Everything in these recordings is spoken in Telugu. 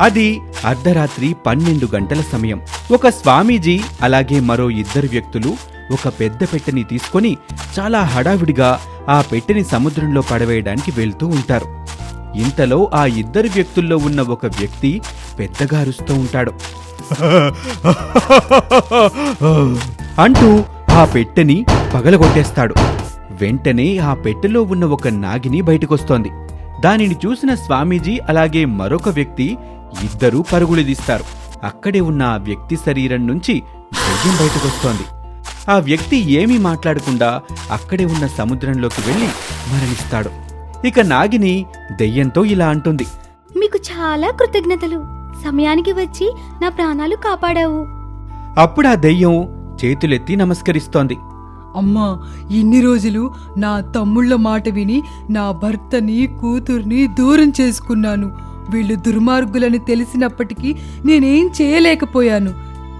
అది అర్ధరాత్రి పన్నెండు గంటల సమయం. ఒక స్వామీజీ అలాగే మరో ఇద్దరు వ్యక్తులు ఒక పెద్ద పెట్టెని తీసుకొని చాలా హడావిడిగా ఆ పెట్టెని సముద్రంలో పడవేయడానికి వెళ్తూ ఉంటారు. ఇంతలో ఆ ఇద్దరు వ్యక్తుల్లో ఉన్న ఒక వ్యక్తి పెద్దగా అరుస్తూ ఉంటాడు. అంటూ ఆ పెట్టెని పగలగొట్టేస్తాడు. వెంటనే ఆ పెట్టెలో ఉన్న ఒక నాగిని బయటకొస్తోంది. దానిని చూసిన స్వామీజీ అలాగే మరొక వ్యక్తి ఇద్దరూ పరుగులు తీస్తారు. అక్కడే ఉన్న ఆ వ్యక్తి శరీరం నుంచి దెయ్యం బయటకొస్తోంది. ఆ వ్యక్తి ఏమీ మాట్లాడకుండా అక్కడే ఉన్న సముద్రంలోకి వెళ్ళి మరణిస్తాడు. ఇక నాగిని దెయ్యంతో ఇలా అంటుంది. మీకు చాలా కృతజ్ఞతలు. సమయానికి వచ్చి నా ప్రాణాలు కాపాడావు. అప్పుడు ఆ దెయ్యం చేతులెత్తి నమస్కరిస్తోంది. అమ్మా ఇన్ని రోజులు నా తమ్ముళ్ళ మాట విని నా భర్తని కూతుర్ని దూరం చేసుకున్నాను. వీళ్ళు దుర్మార్గులని తెలిసినప్పటికీ నేనేం చేయలేకపోయాను.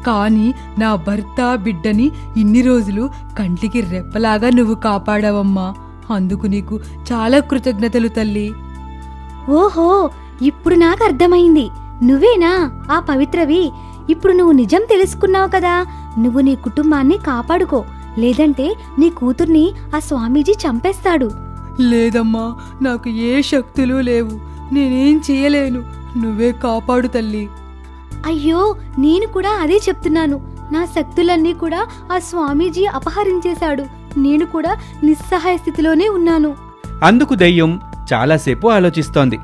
కానీ నా భర్త బిడ్డని ఇన్ని రోజులు కంటికి రెప్పలాగా నువ్వు కాపాడావమ్మా. అందుకు నీకు చాలా కృతజ్ఞతలు తల్లి. ఓహో ఇప్పుడు నాకు అర్థమైంది. నువ్వేనా? ఆ పవిత్రవి ఇప్పుడు నువ్వు నిజం తెలుసుకున్నావు కదా. నువ్వు నీ కుటుంబాన్ని కాపాడుకో. లేదంటే నీ కూతుర్ని ఆ స్వామీజీ చంపేస్తాడు. లేదమ్మా నాకు ఏ శక్తులు లేవు. నేనేం చేయలేను. నువ్వే కాపాడు తల్లి. అయ్యో నేను కూడా అదే చెప్తున్నాను. నా శక్తులన్నీ కూడా ఆ స్వామీజీ అపహరించేశాడు. నేను కూడా నిస్సహాయ స్థితిలోనే ఉన్నాను. అందుకు దెయ్యం చాలాసేపు ఆలోచిస్తోంది.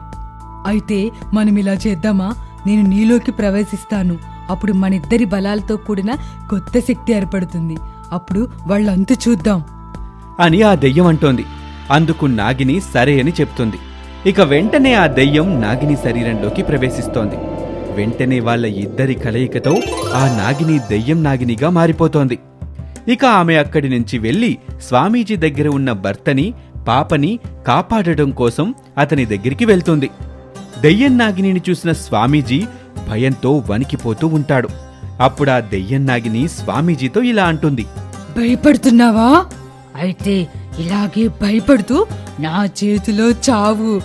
అయితే మనం ఇలా చేద్దామా? నేను నీలోకి ప్రవేశిస్తాను. అప్పుడు మనిద్దరి బలాలతో కూడిన కొత్త శక్తి ఏర్పడుతుంది. అప్పుడు వాళ్ళంతు చూద్దాం. అని ఆ దెయ్యం అంటోంది. అందుకు నాగిని సరే అని చెప్తుంది. ఇక వెంటనే ఆ దెయ్యం నాగిని శరీరంలోకి ప్రవేశిస్తోంది. వెంటనే వాళ్ళ ఇద్దరి కలయికతో ఆ నాగిని దెయ్యం నాగినిగా మారిపోతోంది. ఇక ఆమె అక్కడి నుంచి వెళ్ళి స్వామీజీ దగ్గర ఉన్న భర్తని పాపని కాపాడడం కోసం అతని దగ్గరికి వెళ్తుంది. దెయ్యం నాగిని చూసిన స్వామీజీ భయంతో వణికిపోతూ ఉంటాడు. అప్పుడు ఆ దెయ్యం నాగిని స్వామీజీతో ఇలా అంటుంది. భయపడుతున్నావా? అయితే ఇలాగే భయపడుతూ నా చేతిలో చావు.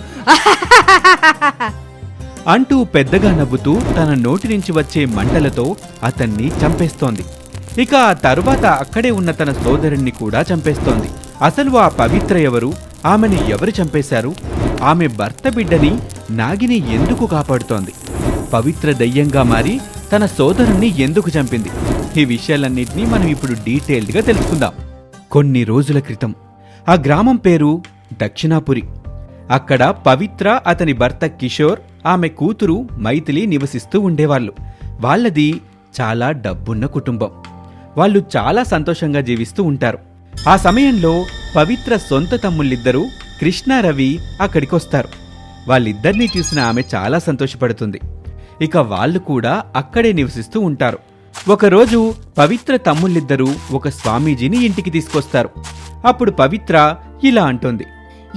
అంటూ పెద్దగా నవ్వుతూ తన నోటి నుంచి వచ్చే మంటలతో అతన్ని చంపేస్తోంది. ఇక ఆ తరువాత అక్కడే ఉన్న తన సోదరుణ్ణి కూడా చంపేస్తోంది. అసలు ఆ పవిత్ర ఎవరు? ఆమెని ఎవరు చంపేశారు? ఆమె భర్త బిడ్డని నాగిని ఎందుకు కాపాడుతోంది? పవిత్ర దయ్యంగా మారి తన సోదరుణ్ణి ఎందుకు చంపింది? ఈ విషయాలన్నింటినీ మనం ఇప్పుడు డీటెయిల్డ్గా తెలుసుకుందాం. కొన్ని రోజుల క్రితం. ఆ గ్రామం పేరు దక్షిణాపురి. అక్కడ పవిత్ర అతని భర్త కిషోర్ ఆమె కూతురు మైథిలి నివసిస్తూ ఉండేవాళ్ళు. వాళ్ళది చాలా డబ్బున్న కుటుంబం. వాళ్ళు చాలా సంతోషంగా జీవిస్తూ ఉంటారు. ఆ సమయంలో పవిత్ర సొంత తమ్ముళ్ళిద్దరూ కృష్ణ రవి అక్కడికొస్తారు. వాళ్ళిద్దరినీ చూసిన ఆమె చాలా సంతోషపడుతుంది. ఇక వాళ్ళు కూడా అక్కడే నివసిస్తూ ఉంటారు. ఒకరోజు పవిత్ర తమ్ముళ్ళిద్దరూ ఒక స్వామీజీని ఇంటికి తీసుకొస్తారు. అప్పుడు పవిత్ర ఇలా అంటోంది.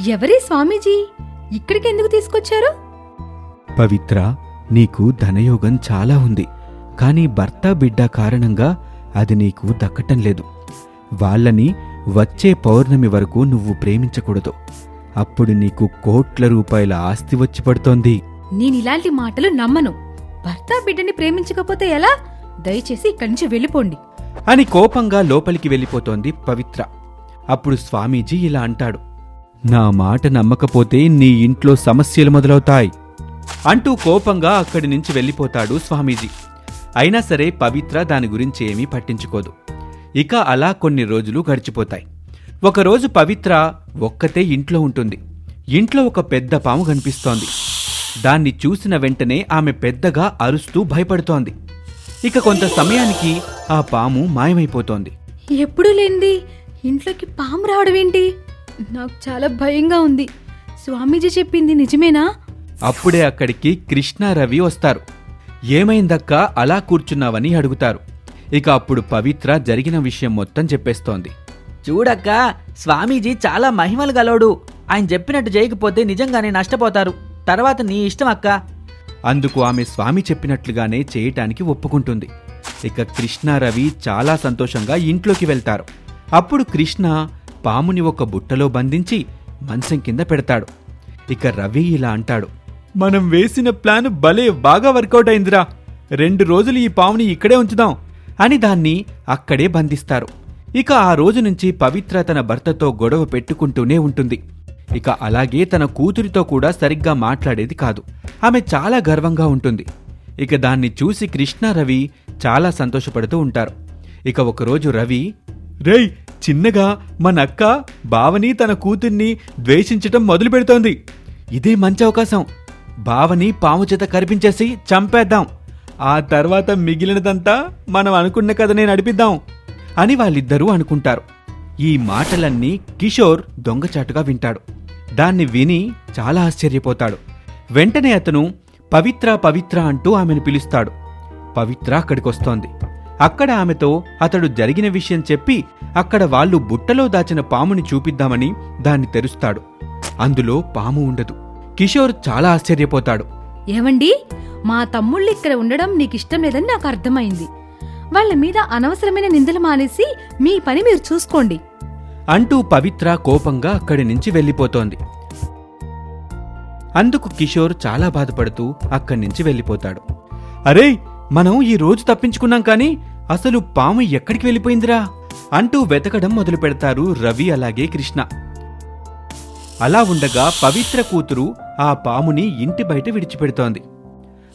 ఎవరి స్వామీజీ? ఇక్కడికి ఎందుకు తీసుకొచ్చారు? పవిత్ర నీకు ధనయోగం చాలా ఉంది. కానీ భర్త బిడ్డ కారణంగా అది నీకు దక్కటం లేదు. వాళ్ళని వచ్చే పౌర్ణమి వరకు నువ్వు ప్రేమించకూడదు. అప్పుడు నీకు కోట్ల రూపాయల ఆస్తి వచ్చి పడుతోంది. నేను ఇలాంటి మాటలు నమ్మను. భర్త బిడ్డని ప్రేమించకపోతే ఎలా? దయచేసి ఇక్కడి నుంచి వెళ్ళిపోండి. అని కోపంగా లోపలికి వెళ్ళిపోతోంది పవిత్ర. అప్పుడు స్వామీజీ ఇలా అంటాడు నా మాట నమ్మకపోతే నీ ఇంట్లో సమస్యలు మొదలవుతాయి అంటూ కోపంగా అక్కడి నుంచి వెళ్ళిపోతాడు స్వామీజీ. అయినా సరే పవిత్ర దాని గురించి ఏమీ పట్టించుకోదు. ఇక అలా కొన్ని రోజులు గడిచిపోతాయి. ఒకరోజు పవిత్ర ఒక్కతే ఇంట్లో ఉంటుంది. ఇంట్లో ఒక పెద్ద పాము కనిపిస్తోంది. దాన్ని చూసిన వెంటనే ఆమె పెద్దగా అరుస్తూ భయపడుతోంది. ఇక కొంత సమయానికి ఆ పాము మాయమైపోతోంది. ఎప్పుడూ లేనిది? ఇంట్లోకి పాము రావడం ఏంటి? నాకు చాలా భయంగా ఉంది. స్వామీజీ చెప్పింది నిజమేనా? అప్పుడే అక్కడికి కృష్ణ రవి వస్తారు. ఏమైందక్క? అలా కూర్చున్నావని అడుగుతారు. ఇక అప్పుడు పవిత్ర జరిగిన విషయం మొత్తం చెప్పేస్తోంది. చూడక్క స్వామీజీ చాలా మహిమలు గలోడు ఆయన చెప్పినట్టు చేయకపోతే నిజంగానే నష్టపోతారు. తర్వాత నీ ఇష్టం అక్క. అందుకు ఆమె స్వామి చెప్పినట్లుగానే చేయటానికి ఒప్పుకుంటుంది. ఇక కృష్ణ రవి చాలా సంతోషంగా ఇంట్లోకి వెళ్తారు. అప్పుడు కృష్ణ పాముని ఒక బుట్టలో బంధించి మంచం కింద పెడతాడు. ఇక రవి ఇలా అంటాడు మనం వేసిన ప్లాన్ భలే బాగా వర్కౌట్ అయిందిరా. రెండు రోజులు ఈ పాముని ఇక్కడే ఉంచుదాం అని దాన్ని అక్కడే బంధిస్తారు. ఇక ఆ రోజు నుంచి పవిత్ర తన భర్తతో గొడవ పెట్టుకుంటూనే ఉంటుంది. ఇక అలాగే తన కూతురితో కూడా సరిగ్గా మాట్లాడేది కాదు. ఆమె చాలా గర్వంగా ఉంటుంది. ఇక దాన్ని చూసి కృష్ణ రవి చాలా సంతోషపడుతూ ఉంటారు. ఇక ఒకరోజు రవి రేయ్ చిన్నగా మన అక్క బావని తన కూతుర్ని ద్వేషించటం మొదలు పెడుతోంది ఇదే మంచి అవకాశం. బావని పాము చేత కరిపించేసి చంపేద్దాం. ఆ తర్వాత మిగిలినదంతా మనం అనుకున్న కథనే నడిపిద్దాం అని వాళ్ళిద్దరూ అనుకుంటారు. ఈ మాటలన్నీ కిషోర్ దొంగచాటుగా వింటాడు. దాన్ని విని చాలా ఆశ్చర్యపోతాడు. వెంటనే అతను పవిత్ర పవిత్ర అంటూ ఆమెను పిలుస్తాడు. పవిత్ర అక్కడికొస్తోంది. అక్కడ ఆమెతో అతడు జరిగిన విషయం చెప్పి అక్కడ వాళ్ళు బుట్టలో దాచిన పాముని చూపిద్దామని దాన్ని తెరుస్తాడు. అందులో పాము ఉండదు. కిషోర్ చాలా ఆశ్చర్యపోతాడు. ఏమండి మా తమ్ముళ్ళు ఇక్కడ ఉండడం నీకు ఇష్టం లేదని నాకు అర్థమైంది. వాళ్ళ మీద అనవసరమైన నిందలు మానేసి మీ పని మీరు చూసుకోండి. అంటూ పవిత్ర కోపంగా అక్కడి నుంచి వెళ్ళిపోతోంది. అందుకు కిషోర్ చాలా బాధపడుతూ అక్కడి నుంచి వెళ్ళిపోతాడు. అరే మనం ఈ రోజు తప్పించుకున్నాం కానీ అసలు పాము ఎక్కడికి వెళ్ళిపోయిందిరా? అంటూ వెతకడం మొదలు పెడతారు రవి అలాగే కృష్ణ. అలా ఉండగా పవిత్ర కూతురు ఆ పాముని ఇంటి బయట విడిచిపెడుతోంది.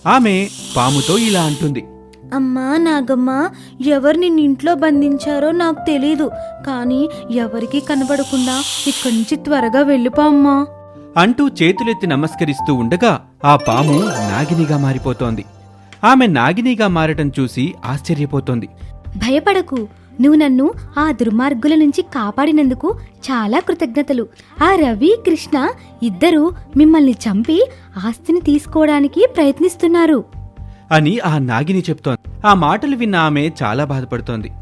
ఆమె పాముతో ఇలా అంటుంది. అమ్మా నాగమ్మ ఎవరు నిన్ను ఇంట్లో బంధించారో నాకు తెలీదు కానీ ఎవరికీ కనబడకుండా ఇక్కడి నుంచి త్వరగా వెళ్ళిపో అమ్మా. అంటూ చేతులెత్తి నమస్కరిస్తూ ఉండగా ఆ పాము నాగినిగా మారిపోతోంది. ఆమె నాగినిగా మారటం చూసి ఆశ్చర్యపోతోంది. భయపడకు. నువ్వు నన్ను ఆ దుర్మార్గుల నుంచి కాపాడినందుకు చాలా కృతజ్ఞతలు. ఆ రవి కృష్ణ ఇద్దరూ మిమ్మల్ని చంపి ఆస్తిని తీసుకోవడానికి ప్రయత్నిస్తున్నారు. అని ఆ నాగిని చెప్తోంది. ఆ మాటలు విన్న ఆమె చాలా బాధపడుతోంది.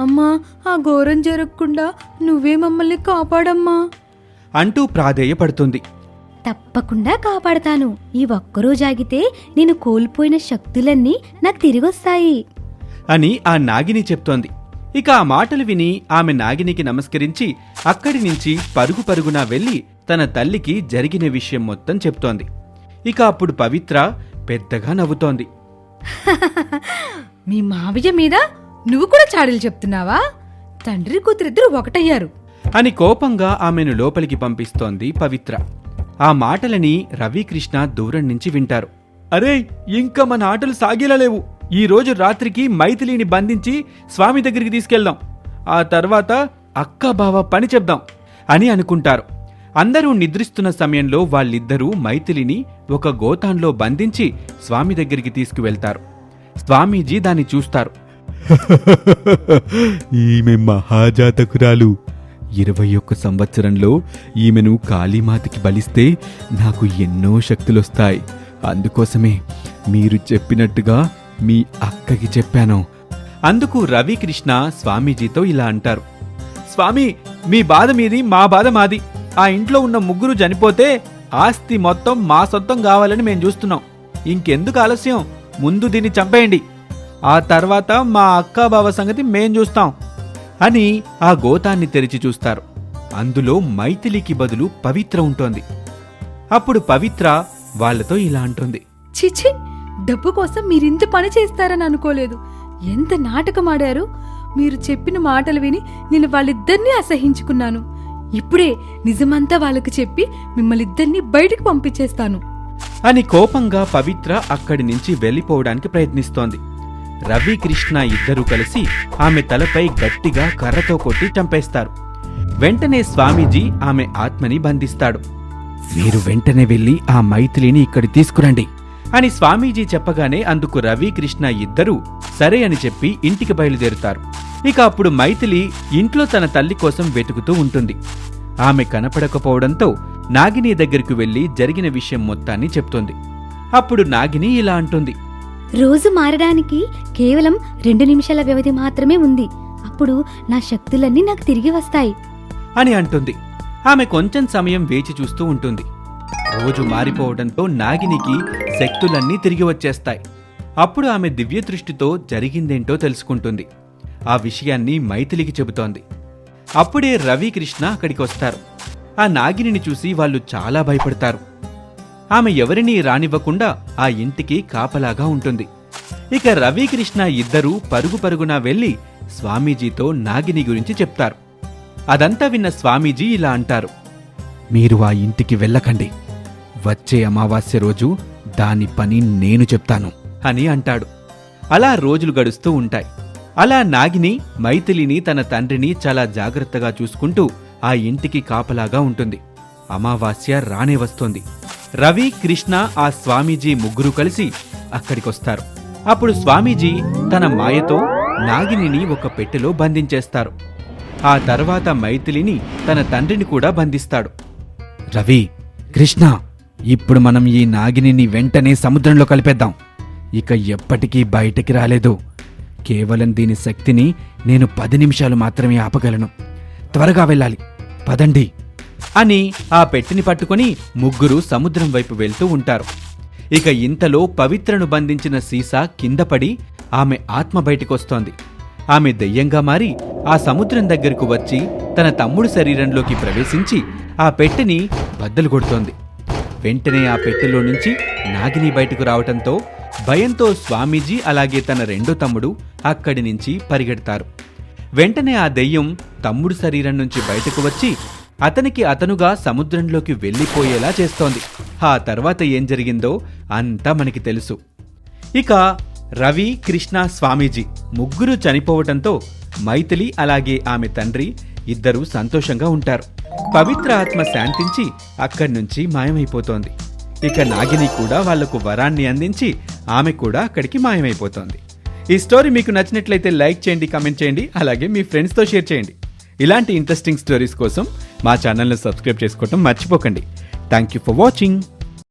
అమ్మా ఆ ఘోరం జరగకుండా నువ్వే మమ్మల్ని కాపాడమ్మా. అంటూ ప్రాధేయపడుతుంది. తప్పకుండా కాపాడతాను. ఈ ఒక్కరోజు ఆగితే నేను కోల్పోయిన శక్తులన్నీ నాకు తిరిగొస్తాయి. అని ఆ నాగిని చెప్తోంది. ఇక ఆ మాటలు విని ఆమె నాగినికి నమస్కరించి అక్కడి నుంచి పరుగు పరుగునా వెళ్ళి తన తల్లికి జరిగిన విషయం మొత్తం చెప్తోంది. ఇక అప్పుడు పవిత్ర పెద్దగా నవ్వుతోంది. మీ మావయ్య మీద నువ్వు కూడా చాడీలు చెప్తున్నావా? తండ్రి కూతురిద్దరు ఒకటయ్యారు. అని కోపంగా ఆమెను లోపలికి పంపిస్తోంది పవిత్ర. ఆ మాటలని రవికృష్ణ దూరం నుంచి వింటారు. అరే ఇంకా మన ఆటలు సాగేలా లేవు. ఈ రోజు రాత్రికి మైథిలిని బంధించి స్వామి దగ్గరికి తీసుకెళ్దాం. ఆ తర్వాత అక్క బావ పని చెప్దాం అని అనుకుంటారు. అందరూ నిద్రిస్తున్న సమయంలో వాళ్ళిద్దరూ మైథిలిని ఒక గోతాన్లో బంధించి స్వామి దగ్గరికి తీసుకువెళ్తారు. స్వామీజీ దాన్ని చూస్తారు. ఈమె మహాజాతకురాలు. ఇరవై ఒక్క సంవత్సరంలో ఈమెను కాళీమాతకి బలిస్తే నాకు ఎన్నో శక్తులొస్తాయి. అందుకోసమే మీరు చెప్పినట్టుగా మీ అక్కకి చెప్పాను. అందుకు రవికృష్ణ స్వామీజీతో ఇలా అంటారు. స్వామి మీ బాధ మీది మా బాధ మాది. ఆ ఇంట్లో ఉన్న ముగ్గురు చనిపోతే ఆస్తి మొత్తం మా సొంతం కావాలని మేము చూస్తున్నాం. ఇంకెందుకు ఆలస్యం? ముందు దీన్ని చంపేయండి. ఆ తర్వాత మా అక్క బావ సంగతి మేం చూస్తాం. అని ఆ గోతాన్ని తెరిచి చూస్తారు. అందులో మైథిలికి బదులు పవిత్ర ఉంటోంది. అప్పుడు పవిత్ర వాళ్ళతో ఇలా అంటుంది. చిచి డబ్బు కోసం మీరింత పని చేస్తారని అనుకోలేదు. ఎంత నాటకం ఆడారు మీరు చెప్పిన మాటలు విని నేను వాళ్ళిద్దరినీ అసహించుకున్నాను. ఇప్పుడే నిజమంతా వాళ్ళకి చెప్పి మిమ్మల్ని ఇద్దరిని బయటికి పంపించేస్తాను. అని కోపంగా పవిత్ర అక్కడి నుంచి వెళ్ళిపోవడానికి ప్రయత్నిస్తోంది. రవి కృష్ణ ఇద్దరూ కలిసి ఆమె తలపై గట్టిగా కర్రతో కొట్టి చంపేస్తారు. వెంటనే స్వామీజీ ఆమె ఆత్మని బంధిస్తాడు. మీరు వెంటనే వెళ్ళి ఆ మైథిలిని ఇక్కడి తీసుకురండి అని స్వామీజీ చెప్పగానే అందుకు రవి కృష్ణ ఇద్దరూ సరే అని చెప్పి ఇంటికి బయలుదేరుతారు. ఇక అప్పుడు మైథిలి ఇంట్లో తన తల్లి కోసం వెతుకుతూ ఉంటుంది. ఆమె కనపడకపోవడంతో నాగిని దగ్గరికి వెళ్ళి జరిగిన విషయం మొత్తాన్ని చెప్తుంది. అప్పుడు నాగిని ఇలా అంటుంది. రోజు మారడానికి కేవలం రెండు నిమిషాల వ్యవధి మాత్రమే ఉంది. అప్పుడు నా శక్తులన్నీ నాకు తిరిగి వస్తాయి. అని అంటుంది. ఆమె కొంచెం సమయం వేచి చూస్తూ ఉంటుంది. రోజు మారిపోవడంతో నాగినికి శక్తులన్నీ తిరిగి వచ్చేస్తాయి. అప్పుడు ఆమె దివ్య దృష్టితో జరిగిందేంటో తెలుసుకుంటుంది. ఆ విషయాన్ని మైథిలికి చెబుతోంది. అప్పుడే రవి కృష్ణ అక్కడికి వస్తారు ఆ నాగిని చూసి వాళ్ళు చాలా భయపడతారు. ఆమె ఎవరినీ రానివ్వకుండా ఆ ఇంటికి కాపలాగా ఉంటుంది. ఇక రవికృష్ణ ఇద్దరూ పరుగు పరుగున వెళ్ళి స్వామీజీతో నాగిని గురించి చెప్తారు. అదంతా విన్న స్వామీజీ ఇలా అంటారు. మీరు ఆ ఇంటికి వెళ్ళకండి. వచ్చే అమావాస్య రోజు దాని పని నేను చెప్తాను అని అంటాడు. అలా రోజులు గడుస్తూ ఉంటాయి. అలా నాగిని మైథిలిని తన తండ్రిని చాలా జాగ్రత్తగా చూసుకుంటూ ఆ ఇంటికి కాపలాగా ఉంటుంది. అమావాస్య రానే వస్తోంది. రవి కృష్ణ ఆ స్వామీజీ ముగ్గురు కలిసి అక్కడికొస్తారు. అప్పుడు స్వామీజీ తన మాయతో నాగినిని ఒక పెట్టెలో బంధించేస్తారు. ఆ తర్వాత మైథిలిని తన తండ్రిని కూడా బంధిస్తాడు. రవి కృష్ణ ఇప్పుడు మనం ఈ నాగిని వెంటనే సముద్రంలో కలిపేద్దాం. ఇక ఎప్పటికీ బయటికి రాలేదు. కేవలం దీని శక్తిని నేను పది నిమిషాలు మాత్రమే ఆపగలను. త్వరగా వెళ్ళాలి. పదండి. అని ఆ పెట్టిని పట్టుకొని ముగ్గురు సముద్రం వైపు వెళ్తూ ఉంటారు. ఇక ఇంతలో పవిత్రను బంధించిన సీసా కిందపడి ఆమె ఆత్మ బయటికొస్తోంది. ఆమె దెయ్యంగా మారి ఆ సముద్రం దగ్గరకు వచ్చి తన తమ్ముడు శరీరంలోకి ప్రవేశించి ఆ పెట్టెని బద్దలు కొడుతోంది. వెంటనే ఆ పెట్టెలో నుంచి నాగిని బయటకు రావటంతో భయంతో స్వామీజీ అలాగే తన రెండో తమ్ముడు అక్కడి నుంచి పరిగెడతారు. వెంటనే ఆ దెయ్యం తమ్ముడు శరీరం నుంచి బయటకు వచ్చి అతనికి అతనుగా సముద్రంలోకి వెళ్ళిపోయేలా చేస్తోంది. ఆ తర్వాత ఏం జరిగిందో అంతా మనకి తెలుసు. ఇక రవి కృష్ణ స్వామీజీ ముగ్గురు చనిపోవటంతో మైథిలి అలాగే ఆమె తండ్రి ఇద్దరూ సంతోషంగా ఉంటారు. పవిత్ర ఆత్మ శాంతించి అక్కడి నుంచి మాయమైపోతోంది. ఇక నాగిని కూడా వాళ్ళకు వరాన్ని అందించి ఆమె కూడా అక్కడికి మాయమైపోతోంది. ఈ స్టోరీ మీకు నచ్చినట్లయితే లైక్ చేయండి కమెంట్ చేయండి అలాగే మీ ఫ్రెండ్స్తో షేర్ చేయండి. ఇలాంటి ఇంట్రెస్టింగ్ స్టోరీస్ కోసం మా ఛానల్ని సబ్స్క్రైబ్ చేసుకోవటం మర్చిపోకండి. Thank you for watching